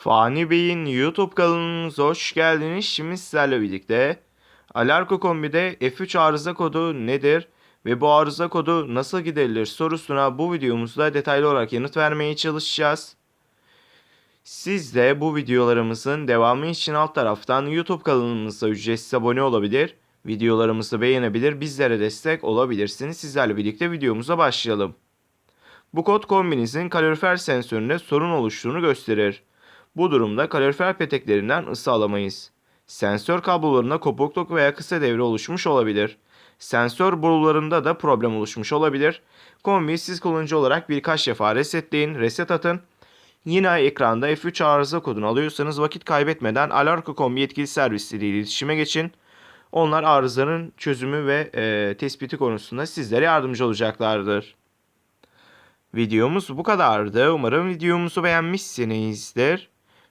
Fani Bey'in YouTube kanalımıza hoş geldiniz. Şimdi sizlerle birlikte Alarko Kombi'de F3 arıza kodu nedir ve bu arıza kodu nasıl giderilir sorusuna bu videomuzda detaylı olarak yanıt vermeye çalışacağız. Siz de bu videolarımızın devamı için alt taraftan YouTube kanalımıza ücretsiz abone olabilir, videolarımızı beğenebilir, bizlere destek olabilirsiniz. Sizlerle birlikte videomuza başlayalım. Bu kod kombinizin kalorifer sensöründe sorun oluştuğunu gösterir. Bu durumda kalorifer peteklerinden ısı alamayız. Sensör kablolarında kopukluk veya kısa devre oluşmuş olabilir. Sensör borularında da problem oluşmuş olabilir. Kombi siz kullanıcı olarak birkaç defa resetleyin, reset atın. Yine ekranda F3 arıza kodunu alıyorsanız vakit kaybetmeden Alarko Kombi yetkili servisleriyle iletişime geçin. Onlar arızanın çözümü ve e, tespiti konusunda sizlere yardımcı olacaklardır. Videomuz bu kadardı. Umarım videomuzu beğenmişsinizdir.